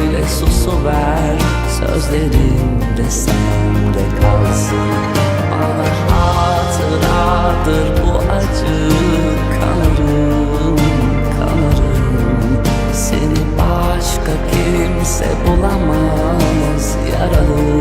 öyle susu ver Sözlerim de sende kalsın. Bana hatıradır bu acı Kanarım, kanarım. Seni başka kimse bulamaz Yaralım